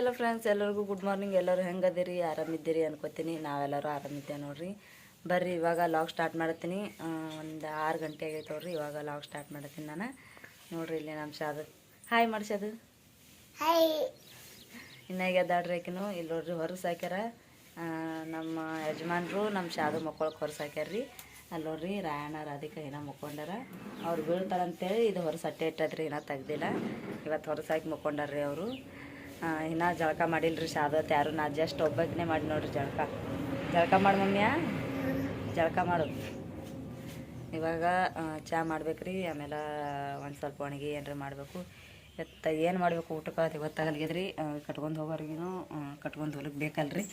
Hello friends ಎಲ್ಲರಿಗೂ good morning ಎಲ್ಲರೂ ಹೆಂಗದಿರಿ? ಆರಾಮಿದ್ದೀರಿ ಅನ್ಕೋತೀನಿ. ನಾವೆಲ್ಲರೂ ಆರಾಮಿದ್ದೆ ನೋಡ್ರಿ. ಬರ್ರಿ ಇವಾಗ ಲಾಗ್ ಸ್ಟಾರ್ಟ್ ಮಾಡ್ತೀನಿ. ಒಂದು ಆರು ಗಂಟೆ ಆಗೈತೆ ನೋಡ್ರಿ. ಇವಾಗ ಲಾಗ್ ಸ್ಟಾರ್ಟ್ ಮಾಡ್ತೀನಿ ನಾನು. ನೋಡ್ರಿ ಇಲ್ಲಿ ನಮ್ಮ ಶಾದು. ಹಾಯ್ ಮಾಡ್ಸೋದು ಇನ್ನಾಗ ಎದ್ದಾಡ್ರಿ ಆಕಿನು? ಇಲ್ಲಿ ನೋಡ್ರಿ ಹೊರಗೆ ಸಾಕ್ಯಾರ ನಮ್ಮ ಯಜಮಾನ್ರು ನಮ್ಮ ಶಾದು ಮಕ್ಕಳಕ್ಕೆ ಹೊರಗೆ ಸಾಕ್ಯಾರ್ರಿ ಅಲ್ಲಿ ನೋಡ್ರಿ ರಾಯಣ್ಣ ರಾಧಿಕಾ ಏನೋ ಮುಕ್ಕೊಂಡಾರ. ಅವ್ರು ಬೀಳ್ತಾರಂತೇಳಿ ಇದು ಹೊರ ಸಟ್ಟೆ ಇಟ್ಟದ್ರಿ ಏನೋ ತೆಗ್ದಿಲ್ಲ. ಇವತ್ತು ಹೊರಸಾಕಿ ಮುಕ್ಕೊಂಡಾರ್ರಿ ಅವರು. ಇನ್ನೂ ಜಳಕ ಮಾಡಿಲ್ರಿ ಶಾದತ್ ಯಾರು, ನಾ ಜಸ್ಟ್ ಒಬ್ಬಾಕಿನೇ ಮಾಡಿ ನೋಡ್ರಿ ಜಳಕ. ಜಳಕ ಮಾಡಿ ಮಮ್ಮಿಯ? ಜಳಕ ಮಾಡು. ಇವಾಗ ಚಹಾ ಮಾಡ್ಬೇಕ್ರಿ, ಆಮೇಲೆ ಒಂದು ಸ್ವಲ್ಪ ಒಣಗಿ ಏನಾರ ಮಾಡಬೇಕು. ಎತ್ತ ಏನು ಮಾಡಬೇಕು ಊಟಕ್ಕೆ ಅದು ಗೊತ್ತಾಗಲ್ಗಿದ್ರಿ ಕಟ್ಕೊಂಡು ಹೋಗೋರಿಗೂ ಕಟ್ಕೊಂಡು ಹೊಲಕ್ಕೆ ಬೇಕಲ್ರಿ.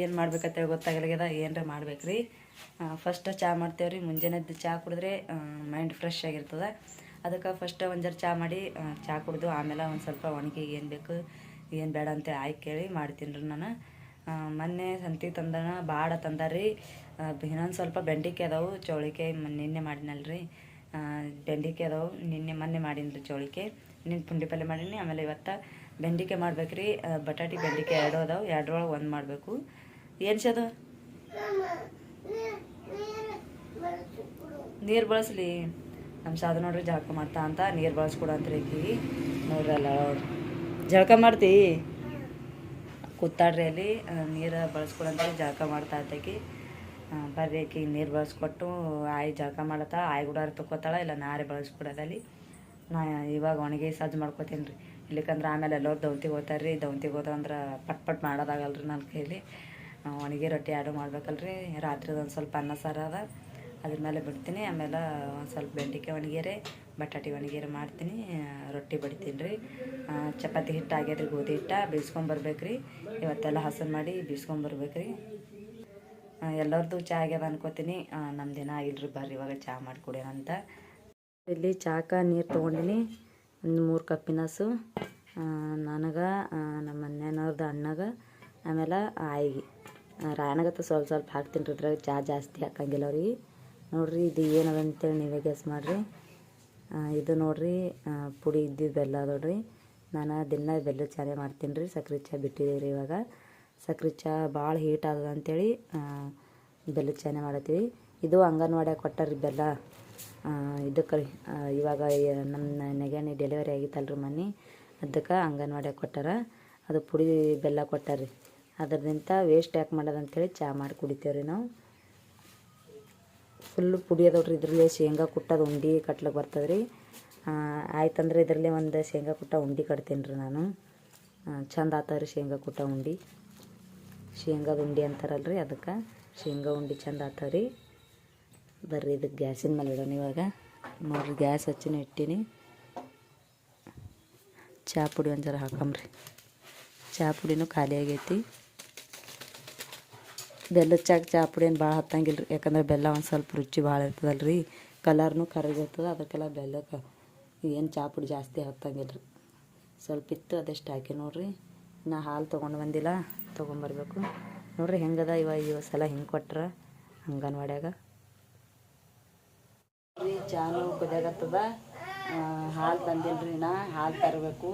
ಏನು ಮಾಡ್ಬೇಕಂತೇಳಿ ಗೊತ್ತಾಗಲ್ಗ್ಯದ ಏನರ ಮಾಡ್ಬೇಕ್ರಿ. ಫಸ್ಟ್ ಚಾ ಮಾಡ್ತೇವ್ರಿ ಮುಂಜಾನೆದ್ದು ಚಹಾ ಕುಡಿದ್ರೆ ಮೈಂಡ್ ಫ್ರೆಶ್ ಆಗಿರ್ತದೆ. ಅದಕ್ಕೆ ಫಸ್ಟ್ ಒಂದು ಜರ ಚಹಾ ಮಾಡಿ ಚಹಾ ಕುಡಿದು ಆಮೇಲೆ ಒಂದು ಸ್ವಲ್ಪ ಒಣಗಿ ಏನು ಬೇಕು ಏನು ಬೇಡ ಅಂತ ಆಯ್ಕೆ ಕೇಳಿ ಮಾಡ್ತೀನಿ ರೀ ನಾನು. ಮೊನ್ನೆ ಸಂತಿ ತಂದನ ಬಾಡ ತಂದಾರಿ ಇನ್ನೊಂದು ಸ್ವಲ್ಪ ಬೆಂಡಿಕೆ ಅದಾವು ಚೌಳಿಕಾಯಿ ನಿನ್ನೆ ಮಾಡಿನಲ್ರಿ ರೀ ಬೆಂಡಿಕಾಯಿ ಅದಾವು, ನಿನ್ನೆ ಮೊನ್ನೆ ಮಾಡೀನಿ ರೀ ಚೌಳಿಕೆ. ನಿನ್ನ ಪುಂಡಿ ಪಲ್ಯ ಮಾಡೀನಿ, ಆಮೇಲೆ ಇವತ್ತು ಬೆಂಡಿಕೆ ಮಾಡ್ಬೇಕು ರೀ ಬಟಾಟಿ ಬೆಂಡಿಕಾಯಿ ಎರಡು ಅದಾವು, ಎರಡರೊಳಗೆ ಒಂದು ಮಾಡಬೇಕು. ಏನು ಸದು ನೀರು ಬಳಸಲಿ. ನಮ್ಮ ಸಾಧು ನೋಡ್ರಿ ಜಾಕ ಮಾಡ್ತಾ ಅಂತ, ನೀರು ಬಳಸ್ಕೊಡು ಅಂತ ಆಕಿ ನೋಡ್ರಲ್ಲ ನೋಡ್ರಿ. ಜಳಕ ಮಾಡ್ತಿ? ಕೂತಾಡ್ರಿ ಅಲ್ಲಿ ನೀರು ಬಳಸ್ಕೊಳಂತ ಜಳಕ ಮಾಡ್ತಾ ಆತಕಿ ಬರ್ರಿ ಆಕಿ, ನೀರು ಬಳಸ್ಕೊಟ್ಟು ಆಯಿ ಜಳಕ ಮಾಡತ್ತ. ಆಯಿ ಗುಡಾರ ತಗೋತಾಳ ಇಲ್ಲ ನಾರೇ ಬಳಸ್ಕೊಡೋದಲ್ಲಿ ನಾ ಇವಾಗ ಒಣಗಿ ಸಜ್ಜು ಮಾಡ್ಕೋತೀನಿ ರೀ. ಇಲ್ಲಿಕಂದ್ರೆ ಆಮೇಲೆ ಎಲ್ಲರೂ ದೌತಿಗೆ ಹೋಗ್ತಾರೆ ರೀ ದೌತಿಗೆ ಹೋದಂದ್ರೆ ಪಟ್ ಪಟ್ ಮಾಡೋದಾಗಲ್ರಿ ನನ್ನ ಕೈಲಿ. ಒಣಗಿ ರೊಟ್ಟಿ ಆಡು ಮಾಡ್ಬೇಕಲ್ರಿ. ರಾತ್ರಿದು ಒಂದು ಸ್ವಲ್ಪ ಅನ್ನ ಸಾರು ಅದ. ಅದ್ರ ಮೇಲೆ ಬಿಡ್ತೀನಿ. ಆಮೇಲೆ ಒಂದು ಸ್ವಲ್ಪ ಬೆಂಡೆಕಾಯಿ ಒಣಗೇರಿ ಬಟಾಟಿ ಒಣಗೇರಿ ಮಾಡ್ತೀನಿ. ರೊಟ್ಟಿ ಬಡಿತೀನಿ ರೀ. ಚಪಾತಿ ಹಿಟ್ಟು ಆಗ್ಯದ್ರಿ, ಗೋಧಿ ಹಿಟ್ಟು ಹಿಟ್ಟ ಬೀಸ್ಕೊಂಬರ್ಬೇಕ್ರಿ ಇವತ್ತೆಲ್ಲ ಹಸನ್ ಮಾಡಿ ಬೀಸ್ಕೊಂಬರ್ಬೇಕು ರೀ ಎಲ್ಲರದ್ದು ಚಹಾ ಆಗ್ಯದ ಅನ್ಕೋತೀನಿ. ದಿನ ಆಗಿಲ್ರಿ ಬರ್ರಿ, ಇವಾಗ ಚಹಾ ಮಾಡಿಕೊಡೋಣ ಅಂತ. ಇಲ್ಲಿ ಚಾಕ ನೀರು ತೊಗೊಂಡಿನಿ. ಒಂದು ಮೂರು ಕಪ್ಪಿನಸು ನನಗೆ ನಮ್ಮ ಮನೆಯವ್ರದ್ದು ಅಣ್ಣಗ, ಆಮೇಲೆ ಆಯಿಗೆ. ರಾಯಣಗತ್ತ ಸ್ವಲ್ಪ ಸ್ವಲ್ಪ ಹಾಕ್ತೀನಿ ರೀ, ಇದ್ರಾಗ ಚಹಾ ಜಾಸ್ತಿ ಹಾಕಂಗಿಲ್ಲ ಅವ್ರಿಗೆ. ನೋಡ್ರಿ, ಇದು ಏನದ ಅಂತೇಳಿ ನೀವೇ ಗೆಸ್ ಮಾಡಿರಿ. ಇದು ನೋಡ್ರಿ ಪುಡಿ ಇದ್ದಿದ್ದು ಬೆಲ್ಲ ನೋಡ್ರಿ. ನಾನು ದಿನ ಬೆಲ್ಲ ಚಾಯೆ ಮಾಡ್ತೀನಿ ರೀ, ಸಕ್ರೆ ಚಾ ಬಿಟ್ಟಿದ್ದೀವಿ ರೀ ಇವಾಗ. ಸಕ್ರೆ ಚಾ ಭಾಳ ಹೀಟ್ ಆದದ ಅಂತೇಳಿ ಬೆಲ್ಲ ಚಾನೇ ಮಾಡತ್ತೀವಿ. ಇದು ಅಂಗನವಾಡಿಯಾಗ ಕೊಟ್ಟಾರ್ರಿ ಬೆಲ್ಲ. ಇದಕ್ಕೆ ಇವಾಗ ನಮ್ಮ ನೆಗಣಿ ಡೆಲಿವರಿ ಆಗಿತ್ತಲ್ರಿ ಮನೆ ಅದಕ್ಕೆ ಅಂಗನವಾಡಿಯಾಗ ಕೊಟ್ಟಾರ. ಅದು ಪುಡಿ ಬೆಲ್ಲ ಕೊಟ್ಟಾರ್ರಿ ಅದರಿಂದ ವೇಸ್ಟ್ ಯಾಕೆ ಮಾಡೋದಂಥೇಳಿ ಚಾ ಮಾಡಿ ಕುಡಿತೇವೆ ರೀ ನಾವು. ಫುಲ್ಲು ಪುಡಿ ಅದಾವ್ರಿ ಇದ್ರಲ್ಲೇ ಶೇಂಗಾ ಕುಟ್ಟದು ಉಂಡೆ ಕಟ್ಲಕ್ಕೆ ಬರ್ತದೆ ರೀ. ಆಯ್ತಂದ್ರೆ ಇದರಲ್ಲೇ ಒಂದು ಶೇಂಗಾ ಕುಟ್ಟ, ಉಂಡೆ ಕಟ್ತೀನಿ ರೀ ನಾನು. ಚಂದ ಆತಾವ ರೀ ಶೇಂಗಾ ಕುಟ್ಟ, ಉಂಡೆ. ಶೇಂಗಾದ ಉಂಡೆ ಅಂತಾರಲ್ರಿ ಅದಕ್ಕೆ ಶೇಂಗಾ, ಉಂಡೆ ಚಂದ ಆತಾವ ರೀ. ಬರ್ರಿ ಇದಕ್ಕೆ ಗ್ಯಾಸಿನ ಮೇಲೆ ಇಡೋಣ ಇವಾಗ. ನೋಡ್ರಿ ಗ್ಯಾಸ್ ಹಚ್ಚಿನ ಇಟ್ಟೀನಿ. ಚಹಾ ಪುಡಿ ಒಂದು ಜರ ಹಾಕಂಬ್ರಿ ಚಹಾ ಪುಡಿನೂ ಖಾಲಿ ಆಗೈತಿ. ಬೆಲ್ಲದ ಚಾಕ್ ಚಾ ಪುಡಿ ಏನು ಭಾಳ ಹತ್ತಂಗಿಲ್ಲ ರೀ ಯಾಕಂದ್ರೆ ಬೆಲ್ಲ ಒಂದು ಸ್ವಲ್ಪ ರುಚಿ ಭಾಳ ಇರ್ತದಲ್ಲ ರೀ ಕಲರ್ನು ಕರಗಿರ್ತದೆ ಅದಕ್ಕೆಲ್ಲ ಬೆಲ್ಲಕ್ಕೆ ಏನು ಚಹಾ ಪುಡಿ ಜಾಸ್ತಿ ಹತ್ತಂಗಿಲ್ಲ ರೀ ಸ್ವಲ್ಪ ಇತ್ತು ಅದೆಷ್ಟು ಹಾಕಿ ನೋಡಿರಿ. ನಾ ಹಾಲು ತೊಗೊಂಡು ಬಂದಿಲ್ಲ, ತೊಗೊಂಬರ್ಬೇಕು. ನೋಡ್ರಿ ಹೆಂಗದ ಇವ ಈ ಸಲ ಹಿಂಗೆ ಕೊಟ್ರ ಅಂಗನವಾಡ್ಯಾಗ. ಚಾನು ಕುದಿಯಾಗತ್ತದ. ಹಾಲು ತಂದಿಲ್ರಿ ನಾ, ಹಾಲು ತರಬೇಕು.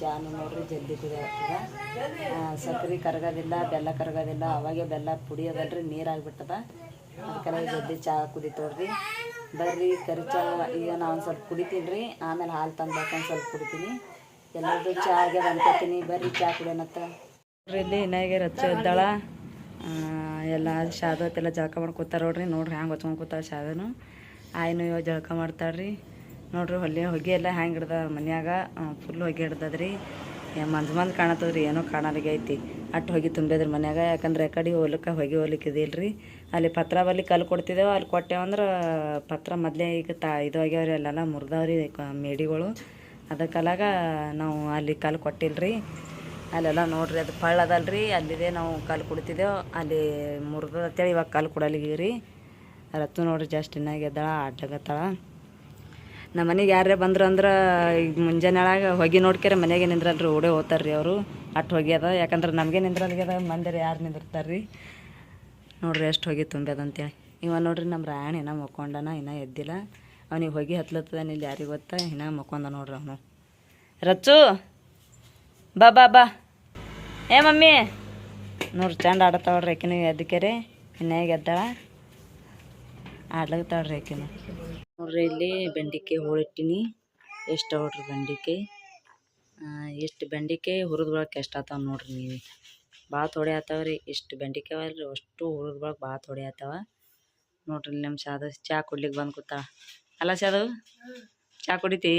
ಚಾನು ನೋಡ್ರಿ, ಜಲ್ದಿ ಕುದಿಯಾಗ್ತದ ಸಕ್ರೆ ಕರಗೋದಿಲ್ಲ, ಬೆಲ್ಲ ಕರಗೋದಿಲ್ಲ, ಅವಾಗೆ ಬೆಲ್ಲ ಪುಡಿ ಅದಲ್ರಿ, ನೀರಾಗ್ಬಿಟ್ಟದ. ಅದಕ್ಕೆಲ್ಲ ಜಲ್ದಿ ಚಹಾ ಕುದಿತೋಡ್ರಿ ಬರ್ರಿ ಕರಿ ಚಾ ಈಗ ನಾನು ಸ್ವಲ್ಪ ಕುಡಿತೀನಿ ರೀ ಆಮೇಲೆ ಹಾಲು ತಂದ್ಬೇಕು ಸ್ವಲ್ಪ ಕುಡಿತೀನಿ. ಎಲ್ಲರದು ಚಹಾ ಆಗ್ಯದ ಅನ್ಕೋತೀನಿ. ಬರ್ರಿ ಚಹಾ ಕುಡಿಯೋಣತ್ತ ಇಲ್ಲಿ ಇನ್ನಾಗೆ ರಚ್ಚ ಇದ್ದಾಳ. ಎಲ್ಲ ಶಾದತ್ತೆಲ್ಲ ಜಳಕ ಮಾಡ್ಕೊತಾರ ನೋಡ್ರಿ. ಹ್ಯಾಂಗೆ ಹೊಚ್ಕೊಂಡು ಕೂತಾಳೆ ಶಾದನು. ಆಯ್ನು ಇವಾಗ ಜಳಕ ಮಾಡ್ತಾಳ್ರಿ. ನೋಡ್ರಿ ಹೊಲಿ ಹೊಗೆ ಎಲ್ಲ ಹ್ಯಾಂಗೆ ಹಿಡ್ದ ಮನ್ಯಾಗ ಫುಲ್ ಹೊಗೆ ಹಿಡ್ದದ್ರಿ. ಮಂಜ್ ಮಂದ್ ಕಾಣತ್ತದ್ರಿ, ಏನೋ ಕಾಣಲಿಗೆ ಐತಿ. ಅಟ್ಟು ಹೊಗೆ ತುಂಬಿದ್ರಿ ಮನ್ಯಾಗ, ಯಾಕಂದ್ರೆ ಕಡೆ ಹೋಲಕ್ಕೆ ಹೊಗೆ ಇಲ್ರಿ. ಅಲ್ಲಿ ಪತ್ರ ಬಲ್ಲಿ ಕಲ್ಲು ಕೊಡ್ತಿದ್ದೇವೆ, ಅಲ್ಲಿ ಕೊಟ್ಟೆವಂದ್ರೆ ಪತ್ರ ಮೊದಲೇ ಈಗ ತಾ, ಇದು ಆಗ್ಯಾವ್ರಿ ಅಲ್ಲೆಲ್ಲ ಮುರಿದವ್ರಿ ಮೇಡಿಗಳು. ಅದಕ್ಕಲಾಗ ನಾವು ಅಲ್ಲಿ ಕಲ್ಲು ಕೊಟ್ಟಿಲ್ರಿ. ಅಲ್ಲೆಲ್ಲ ನೋಡ್ರಿ, ಅದು ಪಳ್ಳ ಅದಲ್ರಿ, ಅಲ್ಲಿದೆ ನಾವು ಕಲ್ಲು ಕೊಡ್ತಿದ್ದೆವು. ಅಲ್ಲಿ ಮುರಿದ ಅಂತೇಳಿ ಇವಾಗ ಕಲ್ಲು ಕೊಡಲಿಗೀವ್ರಿ ರತ್ತು ನೋಡ್ರಿ, ಜಸ್ಟ್ ಇನ್ನಾಗ ಎದ್ದಾಳ ಆಡ್ಲಾಗತ್ತಾಳ ನಮ್ಮ ಮನೆಗೆ ಯಾರೇ ಬಂದ್ರು ಅಂದ್ರೆ ಈಗ ಮುಂಜಾನೆ ಒಳಗೆ ಹೊಗೆ ನೋಡ್ಕ್ಯಾರ ಮನೆಗೆ ನಿಂದ್ರಲ್ರಿ, ಓಡೇ ಹೋಗ್ತಾರ್ರಿ ಅವರು. ಅಟ್ಟು ಹೋಗ್ಯದ ಯಾಕಂದ್ರೆ ನಮಗೆ ನಿಂದ್ರಲ್ಗ್ಯದ, ಮಂದಿರ ಯಾರು ನಿಂದಿರ್ತಾರ್ರಿ? ನೋಡ್ರಿ ಎಷ್ಟು ಹೊಗೆ ತುಂಬ್ಯದಂತೇಳಿ ಇವ ನೋಡ್ರಿ ನಮ್ಮ ರಾಯಣ ಇನ್ನೂ ಮಕ್ಕೊಂಡನ, ಇನ್ನೂ ಎದ್ದಿಲ್ಲ. ಅವನಿಗೆ ಹೊಗೆ ಹತ್ಲತ್ತದ ಇಲ್ಲಿ ಯಾರಿಗೆ ಗೊತ್ತಾ? ಇನ್ನ ಮಕ್ಕೊಂಡ ನೋಡ್ರಿ ಅವನು. ರಚ್ಚು! ಬಾ ಬಾ ಬಾ. ಏ ಮಮ್ಮಿ! ನೋಡ್ರಿ ಚಂದ ಆಡತಾವ್ರಿ ಆಕಿನ ರೀ ಹೇಗೆ ಎದ್ದಾಳ? ಆಡ್ಲತ್ತಾಳ್ರಿ ಆಕಿನ. ನೋಡ್ರಿ, ಇಲ್ಲಿ ಬೆಂಡಿಕಾಯಿ ಹೋಳಿಟ್ಟಿನಿ ಎಷ್ಟು ನೋಡ್ರಿ ಬೆಂಡಿಕಾಯಿ ಎಷ್ಟು ಬೆಂಡಿಕಾಯಿ ಹುರಿದ ಬಳಕೆ ಎಷ್ಟು ಆತಾವ ನೋಡ್ರಿ ನೀವು. ಭಾಳ ತೊಡೆ ಆತಾವ ರೀ. ಎಷ್ಟು ಬೆಂಡಿಕಾಯಿ ಅಲ್ರಿ ಅಷ್ಟು ಹುರಿದ ಬಳಕೆ ಭಾಳ ತೊಡೆ ಆತಾವ. ನೋಡ್ರಿ ನಮ್ಮ ಶಾದ ಚಾ ಕುಡ್ಲಿಕ್ಕೆ ಬಂದು ಕೂತಾಳ. ಅಲ್ಲ ಶಾದು, ಚಾ ಕುಡಿತಿ?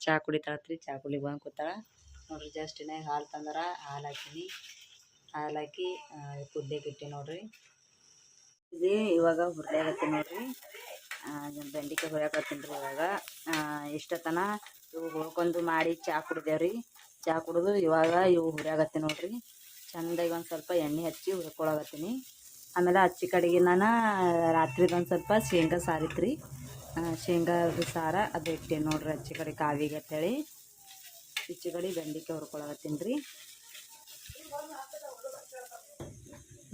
ಚಾ ಕುಡಿತಾಳತ್ರಿ. ಚಾ ಕುಡ್ಲಿಕ್ಕೆ ಬಂದು ಕೂತಾಳ. ನೋಡ್ರಿ ಜಸ್ಟ್ ಇನ್ನಾಗ ಹಾಲು ತಂದಾರ. ಹಾಲು ಹಾಕಿನಿ. ಹಾಲು ಹಾಕಿ ಕುದ್ಲಿಕ್ಕೆ ಇಟ್ಟಿ ನೋಡ್ರಿ. ಇದು ಇವಾಗ ಹುರಿದಾಗತ್ತೆ ನೋಡ್ರಿ. ಬೆಂಡಿಕಾಯಿ ಹುರಿಯಾಕತ್ತೀನಿ ರೀ ಇವಾಗ. ಇಷ್ಟತನ ಇವು ಹುರ್ಕೊಂಡು ಮಾಡಿ ಚಾ ಕುಡ್ದೇವ್ರಿ ಚಾ ಕುಡಿದು ಇವಾಗ ಇವು ಹುರಿಯಾಗತ್ತೆ ನೋಡ್ರಿ. ಚಂದಾಗಿ ಒಂದು ಸ್ವಲ್ಪ ಎಣ್ಣೆ ಹಚ್ಚಿ ಹುರ್ಕೊಳಗತ್ತೀನಿ ಆಮೇಲೆ ಹಚ್ಚಿ ಕಡೆಗೆ ನಾನು ರಾತ್ರಿಗೆ ಒಂದು ಸ್ವಲ್ಪ ಶೇಂಗಾ ಸಾರಿತ್ರಿ ಶೇಂಗಾದ ಸಾರ ಅದು ಇಟ್ಟೆ ನೋಡ್ರಿ ಹಚ್ಚಿ ಕಡೆ ಕಾವಿಗೆ ಅಂತೇಳಿ. ಈಚೆ ಕಡೆ ಬೆಂಡಿಕಾಯಿ ಹುರ್ಕೊಳಗತ್ತೀನಿ ರೀ.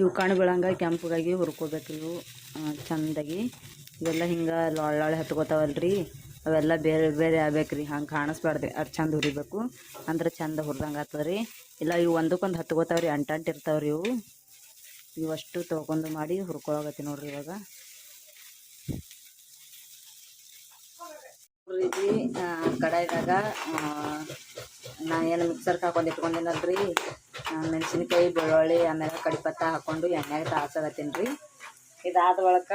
ಇವು ಕಣ್ಣು ಬೀಳಂಗ ಕೆಂಪಗಾಗಿ ಹುರ್ಕೋಬೇಕು ಇವು. ಚಂದಾಗಿ. ಇವೆಲ್ಲ ಹಿಂಗೆ ಲೊಳ್ಳೊಳ್ಳೆ ಹತ್ಕೋತಾವಲ್ರಿ. ಅವೆಲ್ಲ ಬೇರೆ ಬೇರೆ ಆಗ್ಬೇಕು ರೀ ಹಂಗೆ ಕಾಣಿಸ್ಬಾರ್ದು. ಅದು ಚಂದ ಹುರಿಬೇಕು. ಅಂದ್ರೆ ಚಂದ ಹುರ್ದಂಗೆ ಆಗ್ತದೆ ರೀ ಇಲ್ಲ ಇವು ಒಂದಕ್ಕೊಂದು ಹತ್ಕೋತಾವ್ರಿ. ಅಂಟಂಟಿರ್ತಾವ್ರಿ ಇವು. ಇವಷ್ಟು ತೊಗೊಂಡು ಮಾಡಿ ಹುರ್ಕೊಳಗತ್ತಿ ನೋಡ್ರಿ ಇವಾಗ. ಇಲ್ಲಿ ಕಡಾಯಿದಾಗ ನಾ ಏನು ಮಿಕ್ಸರ್ಗೆ ಹಾಕೊಂಡು ಇಟ್ಕೊಂಡಿನಲ್ರಿ. ಮೆಣಸಿನ್ಕಾಯಿ, ಬೆಳ್ಳುಳ್ಳಿ, ಆಮೇಲೆ ಕಡಿಪತ್ತ ಹಾಕೊಂಡು ಎಣ್ಣೆಗೆ ತಾಸಾಗತ್ತೀನಿ ರೀ ಇದಾದ ಒಳಕ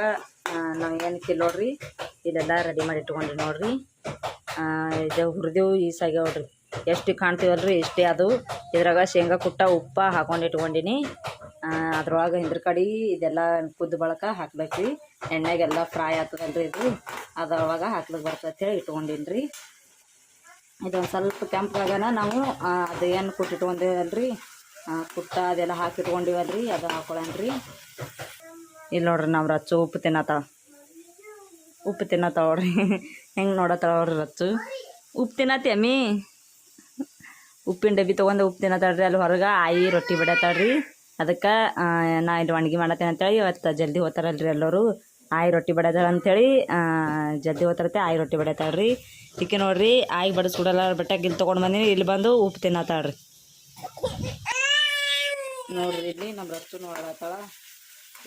ನಾವು ಏನು ಕಿಲೋಡ್ರಿ ಇದೆಲ್ಲ ರೆಡಿ ಮಾಡಿ ಇಟ್ಕೊಂಡ್ರಿ ನೋಡ್ರಿ. ಇದು ಹುರಿದೆವು ಈಸಾಗ್ಯಾವ್ರಿ ಎಷ್ಟು ಕಾಣ್ತೀವಲ್ರಿ, ಇಷ್ಟೇ ಅದು. ಇದ್ರಾಗ ಶೇಂಗಾ ಕುಟ್ಟ, ಉಪ್ಪ ಹಾಕೊಂಡು ಇಟ್ಕೊಂಡಿನಿ. ಅದ್ರೊಳಗೆ ಹಿಂದ್ರ ಕಡೆ ಇದೆಲ್ಲ ಕುದ್ದ ಬಳಕ ಹಾಕ್ಬೇಕ್ರಿ. ಎಣ್ಣೆಗೆಲ್ಲ ಫ್ರೈ ಆಗ್ತದಲ್ರಿ ಇದು. ಅದ್ರೊಳಗ ಹಾಕ್ಲಿಕ್ಕೆ ಬರ್ತೈತೆ ಇಟ್ಕೊಂಡಿನಿ ರೀ ಇದೊಂದು ಸ್ವಲ್ಪ ಕೆಂಪಾಗನ ನಾವು ಅದು ಏನು ಕುಟ್ಟಿಟ್ಕೊಂಡಿವಲ್ರಿ ಕುಟ್ಟ ಅದೆಲ್ಲ ಹಾಕಿ ರೀ ಅದು ಹಾಕೊಳ್ಳೋಣ್ರಿ ಇಲ್ಲಿ ನೋಡ್ರಿ ನಾವು ರಚ್ಚು ಉಪ್ಪು ತಿನ್ನತ್ತಾವ ಉಪ್ಪು ತಿನ್ನತ್ತಾವ ನೋಡ್ರಿ. ಹೆಂಗೆ ನೋಡತ್ತಾವ ನೋಡ್ರಿ ರಚ್ಚು. ಉಪ್ಪು ತಿನ್ನತ್ತೆ ಅಮ್ಮಿ? ಉಪ್ಪಿನ ಡಬ್ಬಿ ತೊಗೊಂಡು ಉಪ್ಪು ತಿನ್ನತ್ತಾಳ್ರಿ ಅಲ್ಲಿ ಹೊರಗೆ ಆಯಿ ರೊಟ್ಟಿ ಬಿಡತ್ತಾಳ್ರಿ ಅದಕ್ಕೆ ನಾ ಇಲ್ಲಿ ಒಣಗಿ ಮಾಡತ್ತೇನೆ ಅಂತೇಳಿ ಇವತ್ತು ಜಲ್ದಿ ಹೋಗ್ತಾರಲ್ರಿ ಎಲ್ಲರೂ. ಆಯಿ ರೊಟ್ಟಿ ಬಡದಾಳ ಅಂಥೇಳಿ ಜಲ್ದಿ ಹೋಗ್ತಾರತ್ತೆ, ಆಯಿ ರೊಟ್ಟಿ ಬಡತಾಳ್ರಿ. ಈಕೆ ನೋಡ್ರಿ, ಆಯಿ ಬಡಿಸ್ಬಿಡಲ್ಲ ಬೆಟ್ಟಾಗ ಇಲ್ಲಿ ತೊಗೊಂಡು ಬಂದೀನಿ, ಇಲ್ಲಿ ಬಂದು ಉಪ್ಪು ತಿನ್ನತ್ತಾಳ್ರಿ ನೋಡ್ರಿ, ಇಲ್ಲಿ ನಮ್ಮ ರಸ್ತು ನೋಡತ್ತಾಳ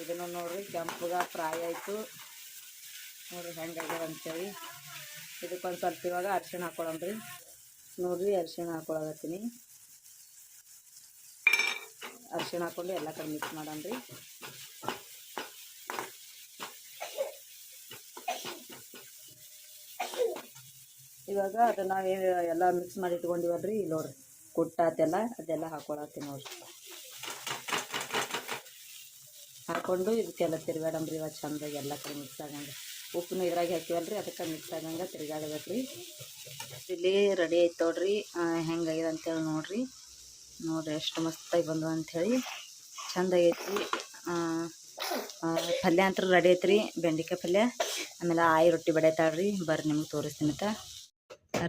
ಇದನ್ನು ನೋಡ್ರಿ, ಕೆಂಪುಗ ಫ್ರೈ ಆಯಿತು. ನೋಡ್ರಿ ಹೆಂಗಾಗ್ಯದ ಅಂತೇಳಿ. ಇದಕ್ಕೊಂದು ಸ್ವಲ್ಪ ಇವಾಗ ಅರಿಶಿಣ ಹಾಕೊಳಮ್ರಿ ನೋಡ್ರಿ, ಅರಿಶಿಣ ಹಾಕೊಳಗತ್ತೀನಿ ಅರಿಶಿಣ ಹಾಕೊಂಡು ಎಲ್ಲ ಕಡೆ ಮಿಕ್ಸ್ ಮಾಡಮ್ರಿ ಇವಾಗ ಅದು ನಾವು ಎಲ್ಲ ಮಿಕ್ಸ್ ಮಾಡಿ ಇಟ್ಕೊಂಡಿವಲ್ರಿ ಇಲ್ಲಿ ನೋಡ್ರಿ. ಕುಟ್ಟಾತೆಲ್ಲ ಅದೆಲ್ಲ ಹಾಕೊಳತ್ತೀನಿ ನೋಡ್ರಿ ಹಾಕೊಂಡು ಇದಕ್ಕೆಲ್ಲ ತಿರ್ಗಾಡಂಬ್ರಿ ಇವಾಗ ಚಂದಾಗಿ ಎಲ್ಲ ಕಡೆ ಮಿಕ್ಸ್ ಆಗಂಗೆ. ಉಪ್ಪನ್ನು ಇದ್ರಾಗ ಹಾಕಿವಲ್ರಿ ಅದಕ್ಕೆ ಮಿಕ್ಸ್ ಆಗಂಗೆ ತಿರ್ಗಾಡಬೇಕು ರೀ ಇಲ್ಲಿ ರೆಡಿ ಆಯ್ತು ನೋಡ್ರಿ ಹೆಂಗಾಗಿದೆ ಅಂತೇಳಿ ನೋಡ್ರಿ. ನೋಡ್ರಿ ಎಷ್ಟು ಮಸ್ತಾಗಿ ಬಂದು ಅಂಥೇಳಿ ಚಂದ ಆಗೈತಿ ಪಲ್ಯ ಅಂತೂ ರೆಡಿ ಐತ್ರಿ ಬೆಂಡೆಕಾಯಿ ಪಲ್ಯ. ಆಮೇಲೆ ಆಯಿ ರೊಟ್ಟಿ ಬಡಿತಾಳ್ರಿ. ಬರ್ರಿ ನಿಮ್ಗೆ ತೋರಿಸ್ತೀನಿ ಅಂತ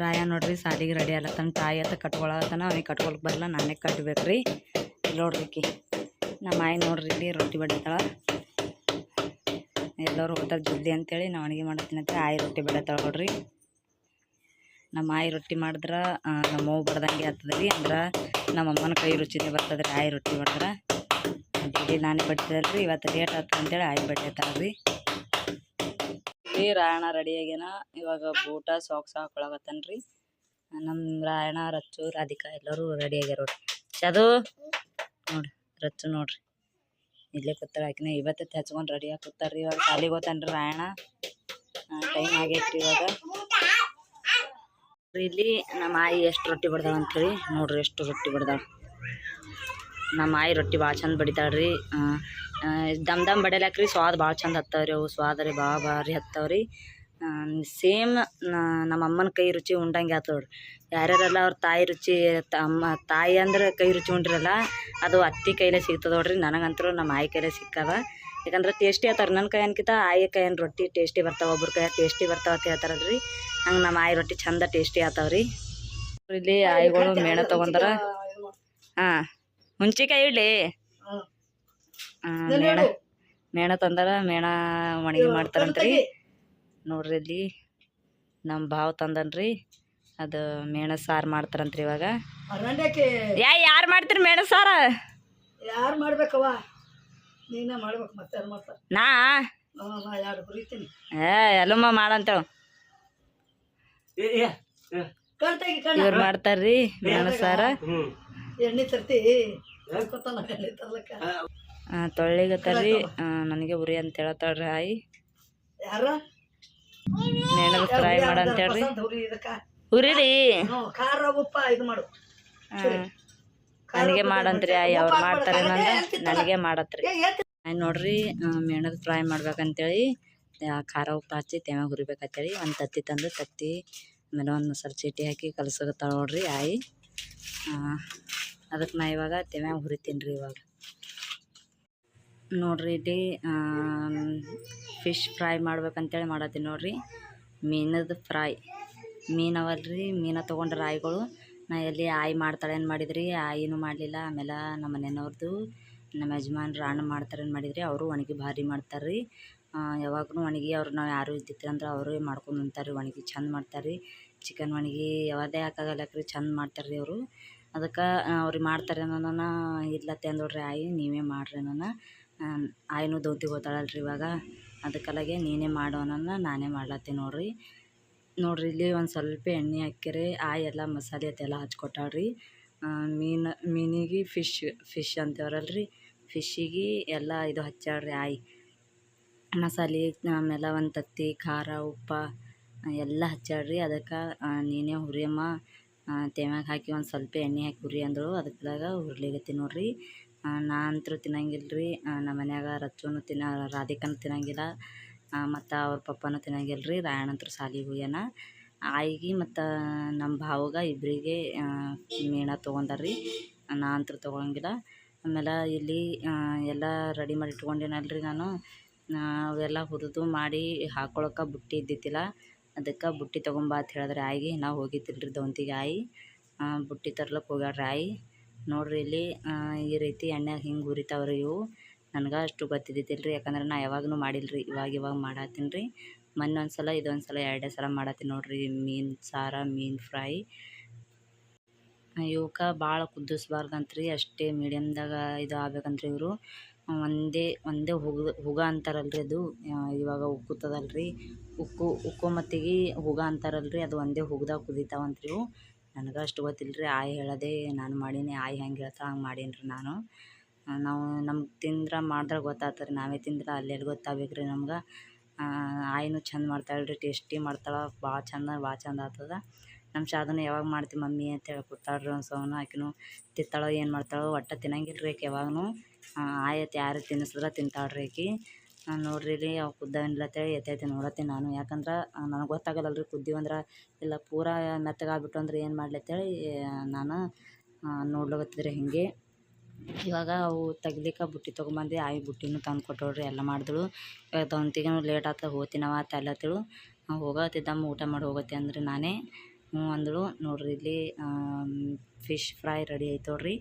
ರಾಯ ನೋಡ್ರಿ, ಸಾಲಿಗೆ ರೆಡಿ ಅಲ್ಲತ್ತನ ತಾಯಿ ಅತ್ತ ಕಟ್ಕೊಳತ್ತನ ಅವ್ನಿಗೆ ಕಟ್ಕೊಳಕ್ಕೆ ಬರಲ್ಲ ನಾನೇ ಕಟ್ಬೇಕು ರೀ ನೋಡ್ರಿಕ್ಕಿ ನಮ್ಮ ಆಯಿ ನೋಡ್ರಿ ಇಲ್ಲಿ ರೊಟ್ಟಿ ಬಡಿತಾಳ ಎಲ್ಲರೂ ಹೋಗ್ತಾರೆ ಜಲ್ದಿ ಅಂತೇಳಿ ನಾವು ಅಡುಗೆ ಮಾಡತ್ತೀನಿ ಅಂತ ಆಯಿ ರೊಟ್ಟಿ ಬಿಡತ್ತಾಳ ನೋಡ್ರಿ. ನಮ್ಮ ಆಯಿ ರೊಟ್ಟಿ ಮಾಡಿದ್ರೆ ನಮ್ಮ ಬಡ್ದಂಗೆ ಆಗ್ತದೆ ರೀ ಅಂದ್ರೆ, ನಮ್ಮ ಅಮ್ಮನ ಕೈ ರುಚಿನೇ ಬರ್ತದೆ ರೀ ಆಯಿ ರೊಟ್ಟಿ ಮಾಡಿದ್ರೆ. ಡೈಲಿ ನಾನೇ ಬಡ್ತಿದ್ದಲ್ಲ ರೀ ಇವತ್ತು ಲೇಟ್ ಆಗ್ತದೆ ಅಂತೇಳಿ ಆಯಿ ಬಡಿತಾಳ ರೀ ರೀ ರಾಯಣ ರೆಡಿ ಆಗ್ಯಾನ. ಇವಾಗ ಬೂಟ ಸಾಕ್ಸ್ ಹಾಕೊಳಕತ್ತನ್ರಿ. ರೀ ನಮ್ಮ ರಾಯಣ ರಚ್ಚು, ರಾಧಿಕಾ ಎಲ್ಲರೂ ರೆಡಿ ಆಗ್ಯಾರ ನೋಡ್ರಿ. ಚದು, ನೋಡ್ರಿ, ರಚ್ಚು ನೋಡ್ರಿ. ಇಲ್ಲೇ ಕೂತಾರ ಆಕಿನ. ಇವತ್ತು ಹಚ್ಕೊಂಡು ರೆಡಿ ಆಗಿ ಕೂತಾರ ರೀ ಇವಾಗ. ಶಾಲಿಗೆ ರಾಯಣ ಟೈಮ್ ಆಗೈತೆ ರೀ ಇವಾಗ. ಇಲ್ಲಿ ನಮ್ಮ ಆಯಿ ಎಷ್ಟು ರೊಟ್ಟಿ ಬಡ್ದಾಳ ಅಂತೇಳಿ ನೋಡ್ರಿ, ಎಷ್ಟು ರೊಟ್ಟಿ ಬಡ್ದಾಳ. ನಮ್ಮ ಆಯಿ ರೊಟ್ಟಿ ಭಾಳ ಚಂದ ಬಡಿತಾಳೆ ರೀ ದಮ್ ದಮ್ ಬಡಿಯಲಾಕ್ರಿ ಸ್ವಾದ ಭಾಳ ಚಂದ ಹತ್ತವ್ರಿ ಅವು ಸ್ವಾದ ರೀ ಭಾಳ ಭಾರಿ ರೀ ಸೇಮ್ ನಮ್ಮ ಅಮ್ಮನ ಕೈ ರುಚಿ ಉಂಡಂಗೆ ಆತು ನೋಡ್ರಿ. ಯಾರ್ಯಾರೆಲ್ಲ ಅವ್ರ ತಾಯಿ ರುಚಿ ಅಮ್ಮ ತಾಯಿ ಅಂದ್ರೆ ಕೈ ರುಚಿ ಉಂಡ್ರಲ್ಲ ಅದು ಅತ್ತಿ ಕೈಲೇ ಸಿಗ್ತದೆ ನೋಡ್ರಿ. ನನಗಂತರೂ ನಮ್ಮ ಆಯಿ ಕೈಲೇ ಸಿಕ್ಕವ ಯಾಕಂದ್ರೆ ಟೇಸ್ಟಿ ಆತಾರ ನನ್ನ ಕೈ ಅನ್ಕಿತ ಆಯಿ ಏನು ರೊಟ್ಟಿ ಟೇಸ್ಟಿ ಬರ್ತಾವ ಒಬ್ರ ಕೈ ಟೇಸ್ಟಿ ಬರ್ತಾವ ಅಂತ ಹೇಳ್ತಾರಲ್ರಿ. ಹಂಗೆ ನಮ್ಮ ಆಯಿ ರೊಟ್ಟಿ ಚಂದ ಟೇಸ್ಟಿ ಆತಾವ್ರಿ. ಇಲ್ಲಿ ಆಯಿಗಳು ಮೇಣ ತಗೊಂಡಾರ. ಹಾಂ. ಹುಂಚಿಕಾಯಿ ಇಡ್ಲಿ? ಮೇಣ. ಮೇಣ ತಂದಾರ ಮೇಣ ಒಣಗಿ ಮಾಡ್ತಾರಂತ್ರಿ. ನೋಡ್ರಿ ಇಲ್ಲಿ ನಮ್ಮ ಭಾವ ತಂದನ್ರಿ. ಅದು ಮೇಣ ಸಾರು ಮಾಡ್ತಾರಂತ್ರಿ ಇವಾಗ. ಯಾ ಯಾರು ಮಾಡ್ತೀರಿ ಮೇಣ ಸಾರ? ಯಾರು ಮಾಡ್ಬೇಕವ್ವ? ನೀನೇ ಮಾಡ್ಬೇಕು ಮತ್ತೆ ಯಾರು ಮಾಡ್ತಾರೆ? ನಾ? ಹುರಿತೀನಿ ಏ ಎಲ್ಲಮ್ಮ ಮಾಡಂತೇಳು. ಇವ್ರು ಮಾಡ್ತಾರ್ರಿ ಮೇಣ ಸಾರು. ಎಣ್ಣೆ ತರ್ತಿ. ಹೇಳ್ಕೊತಾನ ಎಣ್ಣೆ ತರ್ಲಕ್ಕ. ತೊಳ್ಳಿಗತ್ತಾರ್ರಿ ನನಗೆ ಉರಿ ಅಂತ ಹೇಳತ್ತಾಳ್ರಿ ಹಾಯಿ ಯಾರ? ಮೆಣಸು ಫ್ರೈ ಮಾಡಂತ ಹೇಳ್ರಿ. ಉರಿ ರೀ ಇದಕ್ಕ? ಉರಿರಿ ಖಾರ ಉಪ್ಪ ಇದು ಮಾಡು. ನನಗೆ ಮಾಡಂತ್ರಿ ಆಯ್ ಅವ್ರು ಮಾಡ್ತಾರೆ ನನಗೆ ಮಾಡತ್ರಿ. ನೋಡ್ರಿ ಮೇಣದ ಫ್ರೈ ಮಾಡ್ಬೇಕಂತೇಳಿ ಆ, ಖಾರ ಉಪ್ಪು ಹಚ್ಚಿ ತೇಮ ಹುರಿಬೇಕಂತೇಳಿ ಒಂದು ತತ್ತಿ ತಂದು ತತ್ತಿ ಆಮೇಲೆ ಒಂದು ಮೊಸರು ಚೀಟಿ ಹಾಕಿ ಕಲಸಗತ್ತಾಳ ನೋಡ್ರಿ ಆಯಿ. ಅದಕ್ಕೆ ನಾ ಇವಾಗ ತೆಮ್ಯಾಗ ಹುರಿತೀನಿ ರೀ ಇವಾಗ. ನೋಡ್ರಿ ಇಲ್ಲಿ ಫಿಶ್ ಫ್ರೈ ಮಾಡ್ಬೇಕಂತೇಳಿ ಮಾಡತ್ತೀನಿ ನೋಡ್ರಿ. ಮೀನದ ಫ್ರೈ ಮೀನವಲ್ರಿ ಮೀನ ತೊಗೊಂಡ್ರೆ ಆಯಿಗಳು ನಾ ಎಲ್ಲಿ ಆಯಿ ಮಾಡ್ತಾಳೆ ಏನು ಮಾಡಿದ್ರಿ? ಆಯಿನೂ ಮಾಡಲಿಲ್ಲ. ಆಮೇಲೆ ನಮ್ಮ ಮನೆಯವ್ರದ್ದು ನಮ್ಮ ಯಜಮಾನ್ರು ಅಣ್ಣ ಮಾಡ್ತಾರೇನು ಮಾಡಿದ್ರಿ? ಅವರು ಒಣಗಿ ಭಾರಿ ಮಾಡ್ತಾರೆ ರೀ ಯಾವಾಗೂ ಒಣಗಿ ಅವ್ರು ನಾವು ಯಾರು ಇದ್ದಿತ್ತಂದ್ರೆ ಅಂದ್ರೆ ಅವರೇ ಮಾಡ್ಕೊಂಡು ಉಣ್ತಾರೆ ರೀ ಒಣಗಿ ಚಂದ ಮಾಡ್ತಾರೆ ರೀ ಚಿಕನ್ ಒಣಗಿ ಯಾವುದೇ ಹಾಕಾಗಲ್ಲಕ್ರಿ, ಚಂದ ಮಾಡ್ತಾರೆ ರೀ ಅವರು. ಅದಕ್ಕೆ ಅವ್ರಿಗೆ ಮಾಡ್ತಾರೆ ಅನ್ನೋನ ಇರ್ಲತ್ತೆ ಅಂದೋಡ್ರಿ ಆಯಿ, ನೀವೇ ಮಾಡಿರಿ ಅನ್ನೋನ ಆಯಿನೂ ದೌತಿಗೆ ಹೋತಾಳಲ್ರಿ ಇವಾಗ. ಅದಕ್ಕಲಾಗೆ ನೀನೇ ಮಾಡು ಅನ್ನೋನ ನಾನೇ ಮಾಡ್ಲತ್ತೀನಿ ನೋಡಿರಿ. ನೋಡ್ರಿ, ಇಲ್ಲಿ ಒಂದು ಸ್ವಲ್ಪ ಎಣ್ಣೆ ಹಾಕ್ಯಾರೆ ಆಯಿ ಎಲ್ಲ ಮಸಾಲೆ ಅದೆಲ್ಲ ಹಚ್ಕೊಟ್ಟಾಳ್ರಿ. ಮೀನು, ಮೀನಿಗೆ ಫಿಶ್ ಫಿಶ್ ಅಂತೇವರಲ್ರಿ ಫಿಶ್ಶಿಗೆ ಎಲ್ಲ ಇದು ಹಚ್ಚಾಳ್ರಿ ಆಯಿ. ಮಸಾಲೆ, ಆಮೇಲೆ ಒಂದು ತತ್ತಿ, ಖಾರ, ಉಪ್ಪು ಎಲ್ಲ ಹಚ್ಚಾಳ್ರಿ ಅದಕ್ಕೆ ನೀನೇ ಹುರಿಯಮ್ಮ. ತೇಮ್ಯಾಗ ಹಾಕಿ ಒಂದು ಸ್ವಲ್ಪ ಎಣ್ಣೆ ಹಾಕಿ ಹುರಿ ಅಂದಳು. ಅದಕ್ಕಾಗ ಹುರ್ಲಿಗತ್ತಿ ನೋಡ್ರಿ. ನಾ ಅಂತೂ ತಿನ್ನಂಗಿಲ್ಲ ರೀ ನಮ್ಮ ಮನ್ಯಾಗ ರಚ್ಚುನು ತಿನ್ನ, ರಾಧಿಕನು ತಿನ್ನಂಗಿಲ್ಲ. ಮತ್ತು ಅವ್ರ ಪಪ್ಪನೂ ತಿನ್ನಂಗಿಲ್ಲ ರೀ ರಾಯಣ್ಣಂತ್ರ ಸಾಲಿಗೆ ಹೋಗ್ಯಾನ. ಆಯಿಗೆ ಮತ್ತು ನಮ್ಮ ಭಾವಗ ಇಬ್ಬರಿಗೆ ಮೇಣ ತೊಗೊಂಡಾರ ರೀ ನಾ ಅಂತೂ ತೊಗೊಳಂಗಿಲ್ಲ. ಆಮೇಲೆ ಇಲ್ಲಿ ಎಲ್ಲ ರೆಡಿ ಮಾಡಿ ಇಟ್ಕೊಂಡೇನಲ್ರಿ ನಾನು. ಅವೆಲ್ಲ ಹುರಿದು ಮಾಡಿ ಹಾಕೊಳಕ್ಕೆ ಬುಟ್ಟಿ ಇದ್ದಿದ್ದಿಲ್ಲ ಅದಕ್ಕೆ ಬುಟ್ಟಿ ತೊಗೊಂಬಾ ಅಂತ ಹೇಳಿದ್ರೆ ಆಯಿಗೆ ನಾವು ಹೋಗಿದ್ದಿಲ್ರಿ ದವಂತಿಗೆ ಆಯಿ. ಬುಟ್ಟಿ ತರ್ಲಕ್ಕೆ ಹೋಗ್ಯಾಳ್ರಿ, ಆಯಿ। ನೋಡ್ರಿ ಇಲ್ಲಿ ಈ ರೀತಿ ಎಣ್ಣೆಗೆ ಹಿಂಗೆ ಹುರಿತಾವ್ರಿ ಇವು। ನನಗೆ ಅಷ್ಟು ಗೊತ್ತಿದ್ದಿದ್ದಿಲ್ಲ ರೀ ಯಾಕಂದ್ರೆ ನಾ ಯಾವಾಗೂ ಮಾಡಿಲ್ರಿ, ಇವಾಗ ಇವಾಗ ಮಾಡತ್ತೀನಿ ರೀ। ಮೊನ್ನೆ ಒಂದು ಸಲ ಇದೊಂದು ಸಲ ಎರಡೇ ಸಲ ಮಾಡತ್ತೀನಿ ನೋಡ್ರಿ, ಮೀನು ಸಾರ, ಮೀನು ಫ್ರೈ। ಇವಕ್ಕೆ ಭಾಳ ಕುದಿಸ್ಬಾರ್ದಂತ್ರಿ ಅಷ್ಟೇ ಮೀಡಿಯಮ್ದಾಗ ಇದು ಆಗ್ಬೇಕಂತ್ರಿ ಇವರು ಒಂದೇ ಒಂದೇ ಹುಗ ಹುಗ ಅಂತಾರಲ್ರಿ ಅದು. ಇವಾಗ ಉಕ್ಕುತ್ತದಲ್ರಿ. ಉಕ್ಕು, ಉಕ್ಕೋ ಮತ್ತಿಗೆ ಹುಗ ಅಂತಾರಲ್ರಿ. ಅದು ಒಂದೇ ಹುಗ್ದಾಗ ಕುದಿತಾವಂತ್ರಿ ಇವು. ನನಗೆ ಅಷ್ಟು ಗೊತ್ತಿಲ್ಲ ರೀ ಆಯಿ ಹೇಳೋದೇ ನಾನು ಮಾಡೀನಿ, ಆಯಿ ಹೆಂಗೆ ಹೇಳ್ತಾಳೆ ಹಂಗೆ ಮಾಡೀನಿ ರೀ ನಾನು ನಾವು ನಮ್ಗೆ ತಿಂದ್ರೆ ಮಾಡಿದ್ರೆ ಗೊತ್ತಾಗ್ತದೆ ನಾವೇ ತಿಂದ್ರೆ ಅಲ್ಲೆಲ್ಲಿ ಗೊತ್ತಾಗ್ಬೇಕು ರೀ ನಮ್ಗೆ ಆಯಿನೂ ಚಂದ ಮಾಡ್ತಾಳೆ ರೀ ಟೇಸ್ಟಿ ಮಾಡ್ತಾಳೆ. ಭಾಳ ಚಂದ ಭಾಳ ಚಂದ ಆಗ್ತದ. ನಮ್ಮ ಶಾದನ ಯಾವಾಗ ಮಾಡ್ತೀವಿ ಮಮ್ಮಿ ಅಂತ ಹೇಳಿ ಕೂತಾಳ್ರಿ ಒಂದು ಸೌನ ಆಕಿನೂ ತಿತ್ತಾಳೋ ಏನು ಮಾಡ್ತಾಳೋ ಒಟ್ಟು ತಿನ್ನಂಗಿಲ್ಲ ರೀ ಆಕೆ ಯಾವಾಗೂ ಆಯತ್ತು ಯಾರು ತಿನ್ನಿಸಿದ್ರೆ ತಿಂತಾಳ್ರಿ ಆಕಿ. ನೋಡ್ರಿ ಇಲ್ಲಿ ಅವು ಕುದ್ದಾವಿಲ್ಲ ಅಂತೇಳಿ ಎತ್ತೈತಿ ನೋಡತ್ತೀನಿ ನಾನು. ಯಾಕಂದ್ರೆ ನನಗೆ ಗೊತ್ತಾಗಲ್ಲ ರೀ ಕುದ್ದೀವಂದ್ರೆ ಇಲ್ಲ ಪೂರಾ ಮೆತ್ತಗಾಗ್ಬಿಟ್ಟು ಅಂದ್ರೆ ಏನು ಮಾಡಲಿ ಅಂತೇಳಿ ನಾನು ನೋಡ್ಲಕತ್ತಿದ್ರಿ ಹಿಂಗೆ. ಇವಾಗ ಅವು ತೆಗಿಲಿಕ್ಕೆ ಬುಟ್ಟಿ ತೊಗೊಂಬಂದು ಆಯಿ ಬುಟ್ಟಿನೂ ತಂದು ಕೊಟ್ಟೋಳ್ರಿ, ಎಲ್ಲ ಮಾಡಿದಳು. ಇವಾಗ ದವಂತಿಗೆ ಲೇಟ್ ಆಗ್ತಾ ಹೋಗ್ತೀನವ ಅಂತ ಅಲ್ಲತ್ತಳು. ಹೋಗತ್ತಿದ್ದಮ್ಮ, ಊಟ ಮಾಡಿ ಹೋಗತ್ತೆ ಅಂದ್ರೆ ನಾನೇ. ಹ್ಞೂ ಅಂದಳು. ನೋಡ್ರಿ ಇಲ್ಲಿ ಫಿಶ್ ಫ್ರೈ ರೆಡಿ ಆಯ್ತು ನೋಡ್ರಿ.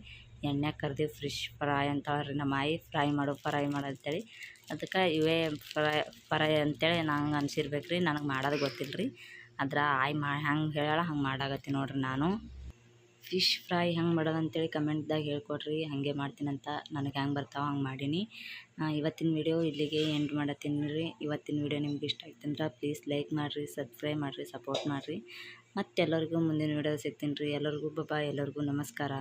ಎಣ್ಣೆ ಕರ್ದು ಫಿಶ್ ಫ್ರೈ ಅಂತಾಳ್ರಿ. ನಮ್ಮ ಆಯಿ ಫ್ರೈ ಮಾಡು ಫ್ರೈ ಮಾಡು ಅಂತೇಳಿ ಅದಕ್ಕೆ ಇವೇ ಫ್ರೈ ಫ್ರೈ ಅಂತೇಳಿ ನಂಗೆ ಅನ್ಸಿರ್ಬೇಕು ರೀ ನನಗೆ ಮಾಡೋದು ಗೊತ್ತಿಲ್ಲ ರೀ ಅದ್ರ ಆಯ್ ಮಾ, ಹೆಂಗೆ ಹೇಳಾಳ ಹಂಗೆ ಮಾಡಾಕತ್ತೀನಿ ನೋಡ್ರಿ ನಾನು. ಫಿಶ್ ಫ್ರೈ ಹೆಂಗೆ ಮಾಡೋದು ಅಂತೇಳಿ ಕಮೆಂಟ್ದಾಗ ಹೇಳ್ಕೊಡ್ರಿ. ಹಾಗೆ ಮಾಡ್ತೀನಂತ ನನಗೆ ಹೆಂಗೆ ಬರ್ತಾವೆ ಹಂಗೆ ಮಾಡೀನಿ. ಇವತ್ತಿನ ವಿಡಿಯೋ ಇಲ್ಲಿಗೆ ಎಂಡ್ ಮಾಡತ್ತೀನಿ ರೀ. ಇವತ್ತಿನ ವಿಡಿಯೋ ನಿಮ್ಗೆ ಇಷ್ಟ ಆಯ್ತಂದ್ರೆ ಪ್ಲೀಸ್ ಲೈಕ್ ಮಾಡಿರಿ ಸಬ್ಸ್ಕ್ರೈಬ್ ಮಾಡಿರಿ ಸಪೋರ್ಟ್ ಮಾಡಿರಿ. ಮತ್ತೆಲ್ಲರಿಗೂ ಮುಂದಿನ ವೀಡಿಯೋದಾಗ ಸಿಗ್ತೀನಿ ರೀ. ಎಲ್ಲರಿಗೂ ಬಾಯ್ ಎಲ್ಲರಿಗೂ ನಮಸ್ಕಾರ.